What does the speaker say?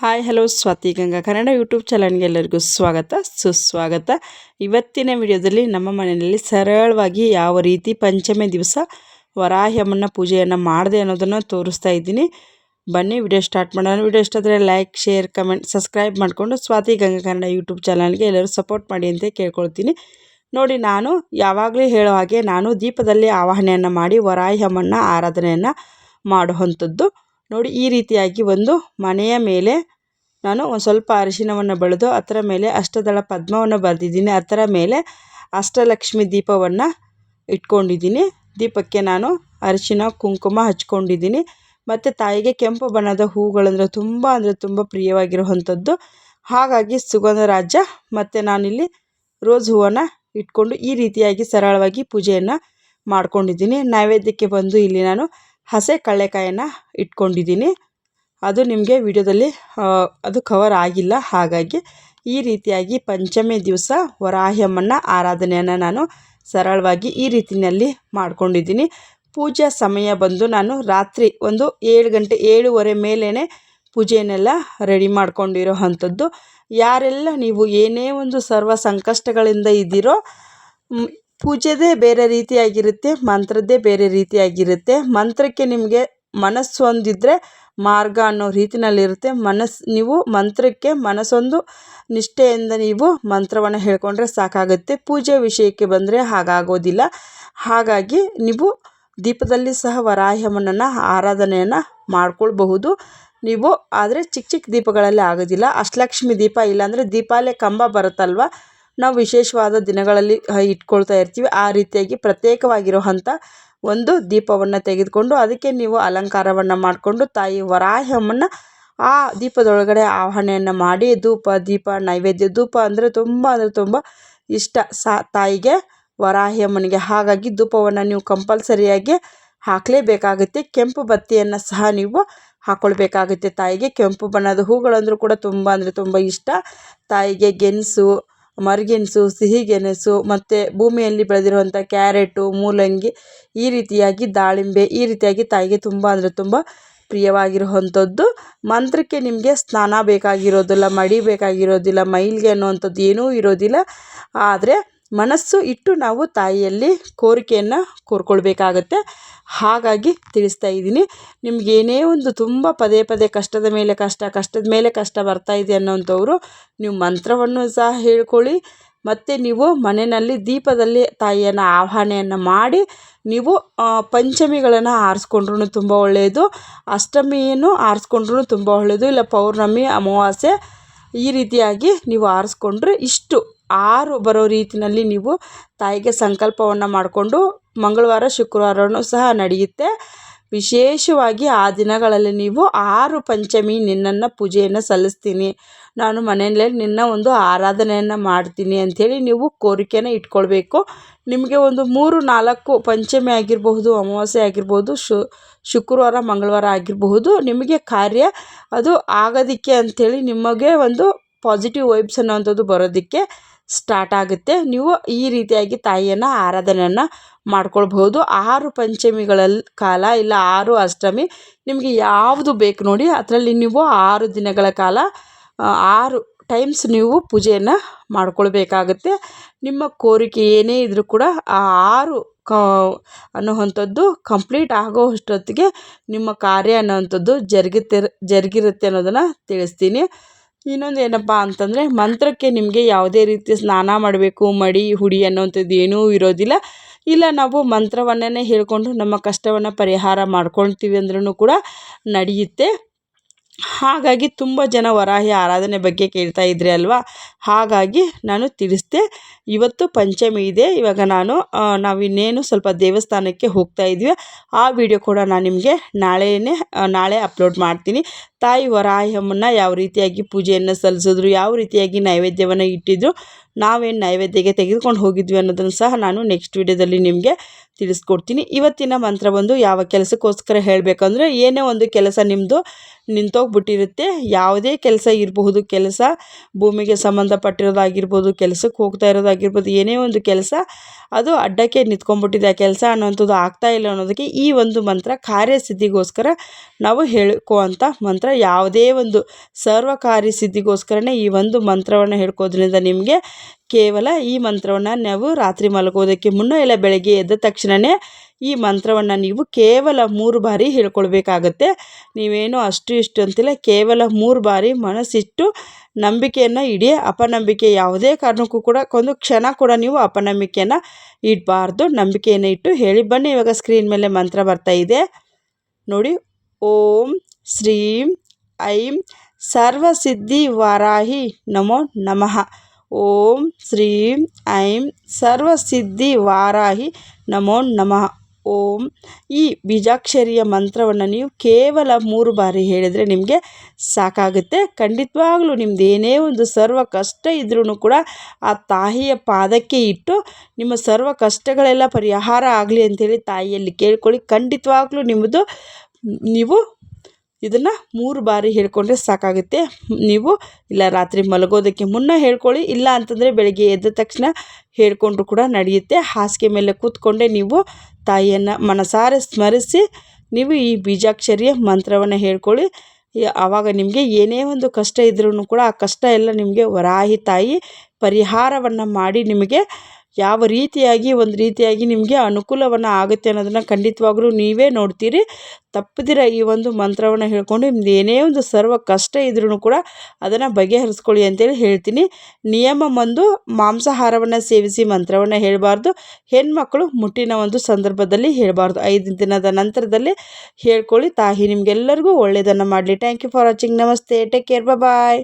Hi, hello, Swathi Ganga. Kannada YouTube ಚಾನಲ್ಗೆ ಎಲ್ಲರಿಗೂ ಸ್ವಾಗತ. ಸುಸ್ವಾಗತ. ಇವತ್ತಿನ ವಿಡಿಯೋದಲ್ಲಿ ನಮ್ಮ ಮನೆಯಲ್ಲಿ ಸರಳವಾಗಿ ಯಾವ ರೀತಿ ಪಂಚಮಿ ದಿವಸ ವರಾಹ್ಯಮ್ಮನ ಪೂಜೆಯನ್ನು ಮಾಡಿದೆ ಅನ್ನೋದನ್ನು ತೋರಿಸ್ತಾ ಇದ್ದೀನಿ. ಬನ್ನಿ, ವಿಡಿಯೋ ಸ್ಟಾರ್ಟ್ ಮಾಡೋಣ. ವಿಡಿಯೋ ಇಷ್ಟ ಆದರೆ ಲೈಕ್, ಶೇರ್, ಕಮೆಂಟ್, ಸಬ್ಸ್ಕ್ರೈಬ್ ಮಾಡಿಕೊಂಡು ಸ್ವಾತಿ ಗಂಗಾ ಕನ್ನಡ ಯೂಟ್ಯೂಬ್ ಚಾನಲ್ಗೆ ಎಲ್ಲರೂ ಸಪೋರ್ಟ್ ಮಾಡಿ ಅಂತ ಕೇಳ್ಕೊಳ್ತೀನಿ. ನೋಡಿ, ನಾನು ಯಾವಾಗಲೂ ಹೇಳೋ ಹಾಗೆ ನಾನು ದೀಪದಲ್ಲಿ ಆವಾಹನೆಯನ್ನು ಮಾಡಿ ವರಾಹ್ಯಮ್ಮನ ಆರಾಧನೆಯನ್ನು ಮಾಡುವಂಥದ್ದು. ನೋಡಿ ಈ ರೀತಿಯಾಗಿ ಒಂದು ಮನೆಯ ಮೇಲೆ ನಾನು ಒಂದು ಸ್ವಲ್ಪ ಅರಿಶಿನವನ್ನು ಬಳಿದು ಅದರ ಮೇಲೆ ಅಷ್ಟದಳ ಪದ್ಮವನ್ನು ಬರೆದಿದ್ದೀನಿ. ಅದರ ಮೇಲೆ ಅಷ್ಟಲಕ್ಷ್ಮಿ ದೀಪವನ್ನು ಇಟ್ಕೊಂಡಿದ್ದೀನಿ. ದೀಪಕ್ಕೆ ನಾನು ಅರಿಶಿನ ಕುಂಕುಮ ಹಚ್ಕೊಂಡಿದ್ದೀನಿ. ಮತ್ತು ತಾಯಿಗೆ ಕೆಂಪು ಬಣ್ಣದ ಹೂಗಳಂದರೆ ತುಂಬ ಅಂದರೆ ತುಂಬ ಪ್ರಿಯವಾಗಿರುವಂಥದ್ದು. ಹಾಗಾಗಿ ಸುಗಂಧರಾಜ ಮತ್ತು ನಾನಿಲ್ಲಿ ರೋಸ್ ಹೂವನ್ನು ಇಟ್ಕೊಂಡು ಈ ರೀತಿಯಾಗಿ ಸರಳವಾಗಿ ಪೂಜೆಯನ್ನು ಮಾಡ್ಕೊಂಡಿದ್ದೀನಿ. ನೈವೇದ್ಯಕ್ಕೆ ಬಂದು ಇಲ್ಲಿ ನಾನು ಹಸೆ ಕಳ್ಳೆಕಾಯನ್ನು ಇಟ್ಕೊಂಡಿದ್ದೀನಿ. ಅದು ನಿಮಗೆ ವಿಡಿಯೋದಲ್ಲಿ ಅದು ಕವರ್ ಆಗಿಲ್ಲ. ಹಾಗಾಗಿ ಈ ರೀತಿಯಾಗಿ ಪಂಚಮಿ ದಿವಸ ವರಾಹ್ಯಮ್ಮನ ಆರಾಧನೆಯನ್ನು ನಾನು ಸರಳವಾಗಿ ಈ ರೀತಿಯಲ್ಲಿ ಮಾಡ್ಕೊಂಡಿದ್ದೀನಿ. ಪೂಜಾ ಸಮಯ ಬಂದು ನಾನು ರಾತ್ರಿ ಒಂದು ಏಳು ಗಂಟೆ, ಏಳುವರೆ ಮೇಲೇ ಪೂಜೆಯನ್ನೆಲ್ಲ ರೆಡಿ ಮಾಡ್ಕೊಂಡಿರೋ ಅಂಥದ್ದು. ಯಾರೆಲ್ಲ ನೀವು ಏನೇ ಒಂದು ಸರ್ವ ಸಂಕಷ್ಟಗಳಿಂದ ಇದ್ದೀರೋ ಪೂಜೆದೇ ಬೇರೆ ರೀತಿಯಾಗಿರುತ್ತೆ, ಮಂತ್ರದ್ದೇ ಬೇರೆ ರೀತಿಯಾಗಿರುತ್ತೆ. ಮಂತ್ರಕ್ಕೆ ನಿಮಗೆ ಮನಸ್ಸು ಒಂದಿದ್ದರೆ ಮಾರ್ಗ ಅನ್ನೋ ರೀತಿನಲ್ಲಿರುತ್ತೆ. ಮನಸ್ಸು, ನೀವು ಮಂತ್ರಕ್ಕೆ ಮನಸ್ಸೊಂದು ನಿಷ್ಠೆಯಿಂದ ನೀವು ಮಂತ್ರವನ್ನು ಹೇಳ್ಕೊಂಡ್ರೆ ಸಾಕಾಗುತ್ತೆ. ಪೂಜೆ ವಿಷಯಕ್ಕೆ ಬಂದರೆ ಹಾಗಾಗೋದಿಲ್ಲ. ಹಾಗಾಗಿ ನೀವು ದೀಪದಲ್ಲಿ ಸಹ ವರಾಹ್ಯಮನನ್ನು ಆರಾಧನೆಯನ್ನು ಮಾಡ್ಕೊಳ್ಬಹುದು. ನೀವು ಆದರೆ ಚಿಕ್ಕ ಚಿಕ್ಕ ದೀಪಗಳಲ್ಲಿ ಆಗೋದಿಲ್ಲ. ಅಷ್ಟಲಕ್ಷ್ಮಿ ದೀಪ ಇಲ್ಲಾಂದರೆ ದೀಪಾಲೆ ಕಂಬ ಬರುತ್ತಲ್ವ? ನಾವು ವಿಶೇಷವಾದ ದಿನಗಳಲ್ಲಿ ಇಟ್ಕೊಳ್ತಾ ಇರ್ತೀವಿ. ಆ ರೀತಿಯಾಗಿ ಪ್ರತ್ಯೇಕವಾಗಿರುವಂಥ ಒಂದು ದೀಪವನ್ನು ತೆಗೆದುಕೊಂಡು ಅದಕ್ಕೆ ನೀವು ಅಲಂಕಾರವನ್ನು ಮಾಡಿಕೊಂಡು ತಾಯಿ ವರಾಹಮ್ಮನ ಆ ದೀಪದೊಳಗಡೆ ಆವಾಹನೆಯನ್ನು ಮಾಡಿ, ಧೂಪ, ದೀಪ, ನೈವೇದ್ಯ, ಧೂಪ ಅಂದರೆ ತುಂಬ ಅಂದರೆ ತುಂಬ ಇಷ್ಟ. ಸಾ, ತಾಯಿಗೆ ವರಾಹಮ್ಮನಿಗೆ ಹಾಗಾಗಿ ಧೂಪವನ್ನು ನೀವು ಕಂಪಲ್ಸರಿಯಾಗಿ ಹಾಕಲೇಬೇಕಾಗುತ್ತೆ. ಕೆಂಪು ಬತ್ತಿಯನ್ನು ಸಹ ನೀವು ಹಾಕ್ಕೊಳ್ಬೇಕಾಗುತ್ತೆ ತಾಯಿಗೆ. ಕೆಂಪು ಬಣ್ಣದ ಹೂಗಳಂದರೂ ಕೂಡ ತುಂಬ ಅಂದರೆ ತುಂಬ ಇಷ್ಟ. ತಾಯಿಗೆ ಗೆಣಸು ಮರಗೆಣಸು, ಸಿಹಿಗೆಣಸು, ಮತ್ತು ಭೂಮಿಯಲ್ಲಿ ಬೆಳೆದಿರುವಂಥ ಕ್ಯಾರೆಟು, ಮೂಲಂಗಿ ಈ ರೀತಿಯಾಗಿ ದಾಳಿಂಬೆ, ಈ ರೀತಿಯಾಗಿ ತಾಯಿಗೆ ತುಂಬ ಅಂದರೆ ತುಂಬ ಪ್ರಿಯವಾಗಿರುವಂಥದ್ದು. ಮಂತ್ರಕ್ಕೆ ನಿಮಗೆ ಸ್ನಾನ ಬೇಕಾಗಿರೋದಿಲ್ಲ, ಮಡಿ ಬೇಕಾಗಿರೋದಿಲ್ಲ, ಮೈಲಿಗೆ ಅನ್ನುವಂಥದ್ದು ಏನೂ ಇರೋದಿಲ್ಲ. ಆದರೆ ಮನಸ್ಸು ಇಟ್ಟು ನಾವು ತಾಯಿಯಲ್ಲಿ ಕೋರಿಕೆಯನ್ನು ಕೋರ್ಕೊಳ್ಬೇಕಾಗತ್ತೆ. ಹಾಗಾಗಿ ತಿಳಿಸ್ತಾ ಇದ್ದೀನಿ. ನಿಮ್ಗೆ ಏನೇ ಒಂದು ತುಂಬ ಪದೇ ಪದೇ ಕಷ್ಟದ ಮೇಲೆ ಕಷ್ಟ, ಕಷ್ಟದ ಮೇಲೆ ಕಷ್ಟ ಬರ್ತಾ ಇದೆ ಅನ್ನೋಂಥವ್ರು ನೀವು ಮಂತ್ರವನ್ನು ಸಹ ಹೇಳ್ಕೊಳ್ಳಿ. ಮತ್ತು ನೀವು ಮನೆಯಲ್ಲಿ ದೀಪದಲ್ಲಿ ತಾಯಿಯನ್ನು ಆವಾಹನೆಯನ್ನು ಮಾಡಿ ನೀವು ಪಂಚಮಿಗಳನ್ನು ಆರಿಸ್ಕೊಂಡ್ರೂ ತುಂಬ ಒಳ್ಳೆಯದು ಅಷ್ಟಮಿಯನ್ನು ಆರಿಸ್ಕೊಂಡ್ರೂ ತುಂಬ ಒಳ್ಳೆಯದು ಇಲ್ಲ ಪೌರ್ಣಮಿ, ಅಮಾವಾಸ್ಯೆ ಈ ರೀತಿಯಾಗಿ ನೀವು ಆರಿಸ್ಕೊಂಡ್ರೆ ಇಷ್ಟು. ಆರು ಬರೋ ರೀತಿಯಲ್ಲಿ ನೀವು ತಾಯಿಗೆ ಸಂಕಲ್ಪವನ್ನು ಮಾಡಿಕೊಂಡು ಮಂಗಳವಾರ ಶುಕ್ರವಾರವೂ ಸಹ ನಡೆಯುತ್ತೆ. ವಿಶೇಷವಾಗಿ ಆ ದಿನಗಳಲ್ಲಿ ನೀವು ಆರು ಪಂಚಮಿ ನಿನ್ನನ್ನು ಪೂಜೆಯನ್ನು ಸಲ್ಲಿಸ್ತೀನಿ. ನಾನು ಮನೆಯಲ್ಲೇ ನಿನ್ನ ಒಂದು ಆರಾಧನೆಯನ್ನು ಮಾಡ್ತೀನಿ ಅಂಥೇಳಿ ನೀವು ಕೋರಿಕೆನ ಇಟ್ಕೊಳ್ಬೇಕು. ನಿಮಗೆ ಒಂದು ಮೂರು, ನಾಲ್ಕು ಪಂಚಮಿ ಆಗಿರಬಹುದು, ಅಮಾವಾಸ್ಯೆ ಆಗಿರ್ಬೋದು ಶುಕ್ರವಾರ, ಮಂಗಳವಾರ ಆಗಿರಬಹುದು, ನಿಮಗೆ ಕಾರ್ಯ ಅದು ಆಗೋದಕ್ಕೆ ಅಂಥೇಳಿ ನಿಮಗೆ ಒಂದು ಪಾಸಿಟಿವ್ ವೈಬ್ಸ್ ಅನ್ನೋವಂಥದ್ದು ಬರೋದಕ್ಕೆ ಸ್ಟಾರ್ಟ್ ಆಗುತ್ತೆ. ನೀವು ಈ ರೀತಿಯಾಗಿ ತಾಯಿಯನ್ನು ಆರಾಧನೆಯನ್ನು ಮಾಡ್ಕೊಳ್ಬಹುದು. ಆರು ಪಂಚಮಿಗಳಲ್ಲಿ ಕಾಲ ಇಲ್ಲ ಆರು ಅಷ್ಟಮಿ ನಿಮಗೆ ಯಾವುದು ಬೇಕು ನೋಡಿ ಅದರಲ್ಲಿ ನೀವು ಆರು ದಿನಗಳ ಕಾಲ ಆರು ಟೈಮ್ಸ್ ನೀವು ಪೂಜೆಯನ್ನು ಮಾಡ್ಕೊಳ್ಬೇಕಾಗುತ್ತೆ. ನಿಮ್ಮ ಕೋರಿಕೆ ಏನೇ ಇದ್ದರೂ ಕೂಡ ಆ ಆರು ಕ, ಅನ್ನುವಂಥದ್ದು ಕಂಪ್ಲೀಟ್ ಆಗೋ ಅಷ್ಟೊತ್ತಿಗೆ ನಿಮ್ಮ ಕಾರ್ಯ ಅನ್ನೋವಂಥದ್ದು ಜರುಗುತ್ತೆ ಜರುಗಿರುತ್ತೆ ಅನ್ನೋದನ್ನು ತಿಳಿಸ್ತೀನಿ. ಇನ್ನೊಂದು ಏನಪ್ಪ ಅಂತಂದರೆ ಮಂತ್ರಕ್ಕೆ ನಿಮಗೆ ಯಾವುದೇ ರೀತಿ ಸ್ನಾನ ಮಾಡಬೇಕು, ಮಡಿ, ಹುಡಿ ಅನ್ನುವಂಥದ್ದು ಏನೂ ಇರೋದಿಲ್ಲ. ಇಲ್ಲ, ನಾವು ಮಂತ್ರವನ್ನೇ ಹೇಳಿಕೊಂಡು ನಮ್ಮ ಕಷ್ಟವನ್ನು ಪರಿಹಾರ ಮಾಡ್ಕೊಳ್ತೀವಿ ಅಂದ್ರೂ ಕೂಡ ನಡೆಯುತ್ತೆ. ಹಾಗಾಗಿ ತುಂಬ ಜನ ವರಾಹಿ ಆರಾಧನೆ ಬಗ್ಗೆ ಕೇಳ್ತಾ ಇದ್ರಿ ಅಲ್ವಾ? ಹಾಗಾಗಿ ನಾನು ತಿಳಿಸ್ದೆ. ಇವತ್ತು ಪಂಚಮಿ ಇದೆ. ಇವಾಗ ನಾನು ನಾವು ಇನ್ನೇನು ಸ್ವಲ್ಪ ದೇವಸ್ಥಾನಕ್ಕೆ ಹೋಗ್ತಾ ಇದ್ವಿ. ಆ ವಿಡಿಯೋ ಕೂಡ ನಾನು ನಿಮಗೆ ನಾಳೆಯೇ ನಾಳೆ ಅಪ್ಲೋಡ್ ಮಾಡ್ತೀನಿ. ತಾಯಿ ವರಾಹಮ್ಮನ್ನ ಯಾವ ರೀತಿಯಾಗಿ ಪೂಜೆಯನ್ನು ಸಲ್ಲಿಸಿದ್ರು, ಯಾವ ರೀತಿಯಾಗಿ ನೈವೇದ್ಯವನ್ನು ಇಟ್ಟಿದ್ರು, ನಾವೇನು ನೈವೇದ್ಯಕ್ಕೆ ತೆಗೆದುಕೊಂಡು ಹೋಗಿದ್ವಿ ಅನ್ನೋದನ್ನು ಸಹ ನಾನು ನೆಕ್ಸ್ಟ್ ವಿಡಿಯೋದಲ್ಲಿ ನಿಮಗೆ ತಿಳಿಸ್ಕೊಡ್ತೀನಿ. ಇವತ್ತಿನ ಮಂತ್ರ ಬಂದು ಯಾವ ಕೆಲಸಕ್ಕೋಸ್ಕರ ಹೇಳಬೇಕಂದ್ರೆ ಏನೇ ಒಂದು ಕೆಲಸ ನಿಮ್ಮದು ನಿಂತೋಗ್ಬಿಟ್ಟಿರುತ್ತೆ. ಯಾವುದೇ ಕೆಲಸ ಇರಬಹುದು. ಕೆಲಸ ಭೂಮಿಗೆ ಸಂಬಂಧ ಸಂಬಂಧಪಟ್ಟಿರೋದಾಗಿರ್ಬೋದು, ಕೆಲಸಕ್ಕೆ ಹೋಗ್ತಾ ಇರೋದಾಗಿರ್ಬೋದು, ಏನೇ ಒಂದು ಕೆಲಸ ಅದು ಅಡ್ಡಕ್ಕೆ ನಿಂತ್ಕೊಂಡ್ಬಿಟ್ಟಿದೆ. ಆ ಕೆಲಸ ಅನ್ನೋವಂಥದ್ದು ಆಗ್ತಾ ಇಲ್ಲ ಅನ್ನೋದಕ್ಕೆ ಈ ಒಂದು ಮಂತ್ರ ಕಾರ್ಯಸಿದ್ಧಿಗೋಸ್ಕರ ನಾವು ಹೇಳ್ಕೋವಂಥ ಮಂತ್ರ. ಯಾವುದೇ ಒಂದು ಸರ್ವಕಾರ್ಯ ಸಿದ್ಧಿಗೋಸ್ಕರನೇ ಈ ಒಂದು ಮಂತ್ರವನ್ನು ಹೇಳ್ಕೋದ್ರಿಂದ ನಿಮಗೆ ಕೇವಲ ಈ ಮಂತ್ರವನ್ನು ನಾವು ರಾತ್ರಿ ಮಲಗೋದಕ್ಕೆ ಮುನ್ನ ಇಲ್ಲ ಬೆಳಗ್ಗೆ ಎದ್ದ ತಕ್ಷಣವೇ ಈ ಮಂತ್ರವನ್ನು ನೀವು ಕೇವಲ ಮೂರು ಬಾರಿ ಹೇಳ್ಕೊಳ್ಬೇಕಾಗತ್ತೆ. ನೀವೇನು ಅಷ್ಟು ಇಷ್ಟು ಅಂತಿಲ್ಲ, ಕೇವಲ ಮೂರು ಬಾರಿ ಮನಸ್ಸಿಟ್ಟು ನಂಬಿಕೆಯನ್ನು ಇಡಿ, ಅಪನಂಬಿಕೆ ಯಾವುದೇ ಕಾರಣಕ್ಕೂ ಕೂಡ ಒಂದು ಕ್ಷಣ ಕೂಡ ನೀವು ಅಪನಂಬಿಕೆಯನ್ನು ಇಡಬಾರ್ದು. ನಂಬಿಕೆಯನ್ನು ಇಟ್ಟು ಹೇಳಿ ಬನ್ನಿ, ಇವಾಗ ಸ್ಕ್ರೀನ್ ಮೇಲೆ ಮಂತ್ರ ಬರ್ತಾ ಇದೆ. ನೋಡಿ, ಓಂ ಶ್ರೀಂ ಐಂ ಸರ್ವಸಿದ್ಧಿ ವಾರಾಹಿ ನಮೋ ನಮಃ. ಓಂ ಶ್ರೀಂ ಐಂ ಸರ್ವಸಿದ್ಧಿ ವಾರಾಹಿ ನಮೋ ನಮಃ. ಓಂ. ಈ ಬೀಜಾಕ್ಷರಿಯ ಮಂತ್ರವನ್ನು ನೀವು ಕೇವಲ ಮೂರು ಬಾರಿ ಹೇಳಿದರೆ ನಿಮಗೆ ಸಾಕಾಗುತ್ತೆ. ಖಂಡಿತವಾಗ್ಲೂ ನಿಮ್ದು ಏನೇ ಒಂದು ಸರ್ವ ಕಷ್ಟ ಇದ್ರೂ ಕೂಡ ಆ ತಾಯಿಯ ಪಾದಕ್ಕೆ ಇಟ್ಟು ನಿಮ್ಮ ಸರ್ವ ಕಷ್ಟಗಳೆಲ್ಲ ಪರಿಹಾರ ಆಗಲಿ ಅಂಥೇಳಿ ತಾಯಿಯಲ್ಲಿ ಕೇಳ್ಕೊಳ್ಳಿ. ಖಂಡಿತವಾಗ್ಲೂ ನಿಮ್ಮದು ನೀವು ಇದನ್ನು ಮೂರು ಬಾರಿ ಹೇಳ್ಕೊಂಡ್ರೆ ಸಾಕಾಗುತ್ತೆ. ನೀವು ಇಲ್ಲ ರಾತ್ರಿ ಮಲಗೋದಕ್ಕೆ ಮುನ್ನ ಹೇಳ್ಕೊಳ್ಳಿ, ಇಲ್ಲ ಅಂತಂದರೆ ಬೆಳಗ್ಗೆ ಎದ್ದ ತಕ್ಷಣ ಹೇಳ್ಕೊಂಡ್ರು ಕೂಡ ನಡೆಯುತ್ತೆ. ಹಾಸಿಗೆ ಮೇಲೆ ಕೂತ್ಕೊಂಡೇ ನೀವು ತಾಯಿಯನ್ನು ಮನಸಾರೆ ಸ್ಮರಿಸಿ ನೀವು ಈ ಬೀಜಾಕ್ಷರಿಯ ಮಂತ್ರವನ್ನು ಹೇಳ್ಕೊಳ್ಳಿ. ಆವಾಗ ನಿಮಗೆ ಏನೇ ಒಂದು ಕಷ್ಟ ಇದ್ರೂ ಕೂಡ ಆ ಕಷ್ಟ ಎಲ್ಲ ನಿಮಗೆ ವರಾಹಿ ತಾಯಿ ಪರಿಹಾರವನ್ನು ಮಾಡಿ ನಿಮಗೆ ಯಾವ ರೀತಿಯಾಗಿ, ಒಂದು ರೀತಿಯಾಗಿ ನಿಮಗೆ ಅನುಕೂಲವನ್ನು ಆಗುತ್ತೆ ಅನ್ನೋದನ್ನು ಖಂಡಿತವಾಗ್ಲೂ ನೀವೇ ನೋಡ್ತೀರಿ. ತಪ್ಪದಿರ ಈ ಒಂದು ಮಂತ್ರವನ್ನು ಹೇಳ್ಕೊಂಡು ನಿಮ್ದು ಏನೇ ಒಂದು ಸರ್ವ ಕಷ್ಟ ಇದ್ರೂ ಕೂಡ ಅದನ್ನು ಬಗೆಹರಿಸ್ಕೊಳ್ಳಿ ಅಂತೇಳಿ ಹೇಳ್ತೀನಿ. ನಿಯಮ ಬಂದು ಮಾಂಸಾಹಾರವನ್ನು ಸೇವಿಸಿ ಮಂತ್ರವನ್ನು ಹೇಳಬಾರ್ದು. ಹೆಣ್ಮಕ್ಳು ಮುಟ್ಟಿನ ಒಂದು ಸಂದರ್ಭದಲ್ಲಿ ಹೇಳಬಾರ್ದು. ಐದು ದಿನದ ನಂತರದಲ್ಲಿ ಹೇಳ್ಕೊಳ್ಳಿ. ತಾಯಿ ನಿಮಗೆಲ್ಲರಿಗೂ ಒಳ್ಳೆಯದನ್ನು ಮಾಡಲಿ. ಥ್ಯಾಂಕ್ ಯು ಫಾರ್ ವಾಚಿಂಗ್ ನಮಸ್ತೆ. Take care bye